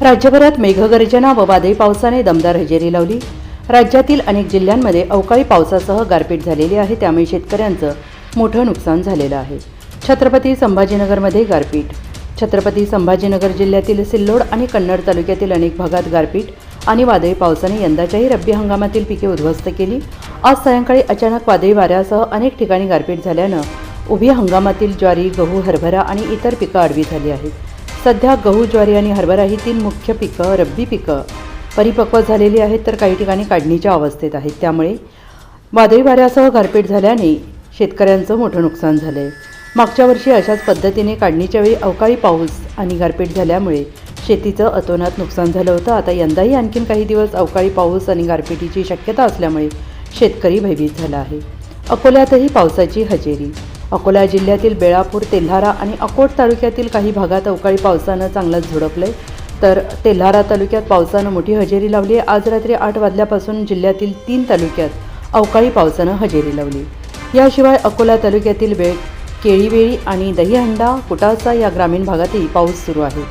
राज्यभरात मेघगर्जना व वादळी पावसाने दमदार हजेरी लावली. राज्यातील अनेक जिल्ह्यांमध्ये अवकाळी पावसासह गारपीट झालेली आहे. त्यामुळे शेतकऱ्यांचं मोठं नुकसान झालेलं आहे. छत्रपती संभाजीनगरमध्ये गारपीट. छत्रपती संभाजीनगर जिल्ह्यातील सिल्लोड आणि कन्नड तालुक्यातील अनेक भागात गारपीट आणि वादळी पावसाने यंदाच्याही रब्बी हंगामातील पिके उद्ध्वस्त केली. आज सायंकाळी अचानक वादळी वाऱ्यासह अनेक ठिकाणी गारपीट झाल्यानं उभी हंगामातील ज्वारी गहू हरभरा आणि इतर पिकं आडवी झाली आहेत. सध्या गहू ज्वारी आणि हरभरा ही तीन मुख्य पिकं रब्बी पिकं परिपक्व झालेली आहेत तर काही ठिकाणी काढणीच्या अवस्थेत आहेत. त्यामुळे वादळी वाऱ्यासह गारपीट झाल्याने शेतकऱ्यांचं मोठं नुकसान झालं आहे मागच्या वर्षी अशाच पद्धतीने काढणीच्या वेळी अवकाळी पाऊस आणि गारपीट झाल्यामुळे शेतीचं अतोनात नुकसान झालं होतं. आता यंदाही आणखीन काही दिवस अवकाळी पाऊस आणि गारपिटीची शक्यता असल्यामुळे शेतकरी भयभीत झाला आहे. अकोल्यातही पावसाची हजेरी अकोला जिल्ह्यातील बेळापूर तेल्हारा आणि अकोट तालुक्यातील काही भागात अवकाळी पावसानं चांगलंच झोडपलंय. तर तेल्हारा तालुक्यात पावसानं मोठी हजेरी लावली आहे. आज रात्री आठ वाजल्यापासून जिल्ह्यातील तीन तालुक्यात अवकाळी पावसानं हजेरी लावली. याशिवाय अकोला तालुक्यातील वेळ केळीवेळी आणि दहीहंडा कुटासा या ग्रामीण भागातही पाऊस सुरू आहे.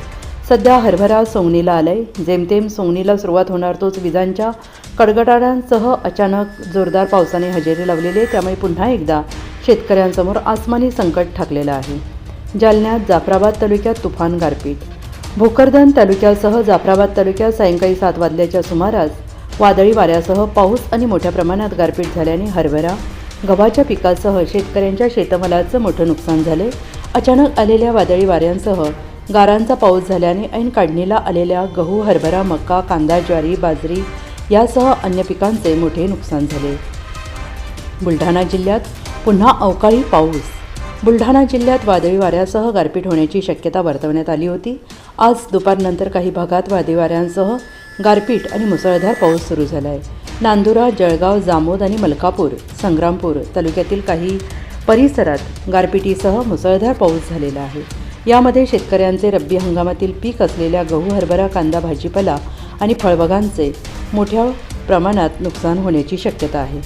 सध्या हरभरा सोंगणीला आलाय. जेमतेम सोंगणीला सुरुवात होणार तोच विजांच्या कडगडाटांसह अचानक जोरदार पावसाने हजेरी लावलेली आहे. त्यामुळे पुन्हा एकदा शेतकऱ्यांसमोर आसमानी संकट ठाकलेलं आहे. जालन्यात जाफराबाद तालुक्यात तुफान गारपीट. भोकरदन तालुक्यासह जाफराबाद तालुक्यात सायंकाळी सात वाजल्याच्या सुमारास वादळी वाऱ्यासह पाऊस आणि मोठ्या प्रमाणात गारपीट झाल्याने हरभरा गव्हाच्या पिकासह शेतकऱ्यांच्या शेतमालाचं मोठं नुकसान झाले. अचानक आलेल्या वादळी वाऱ्यांसह गारांचा पाऊस झाल्याने ऐन काढणीला आलेल्या गहू हरभरा मका कांदा ज्वारी बाजरी यासह अन्य पिकांचे मोठे नुकसान झाले. बुलढाणा जिल्ह्यात पुन्हा अवकाळी पाऊस. बुलढाणा जिल्ह्यात वादळी वाऱ्यासह गारपीट होण्याची शक्यता वर्तवण्यात आली होती. आज दुपारनंतर काही भागात वादळी वाऱ्यांसह गारपीट आणि मुसळधार पाऊस सुरू झाला आहे नांदुरा जळगाव जामोद आणि मलकापूर संग्रामपूर तालुक्यातील काही परिसरात गारपिटीसह मुसळधार पाऊस झालेला आहे. यामध्ये शेतकऱ्यांचे रब्बी हंगामातील पीक असलेल्या गहू हरभरा कांदा भाजीपाला आणि फळबागांचे मोठ्या प्रमाणात नुकसान होण्याची शक्यता आहे.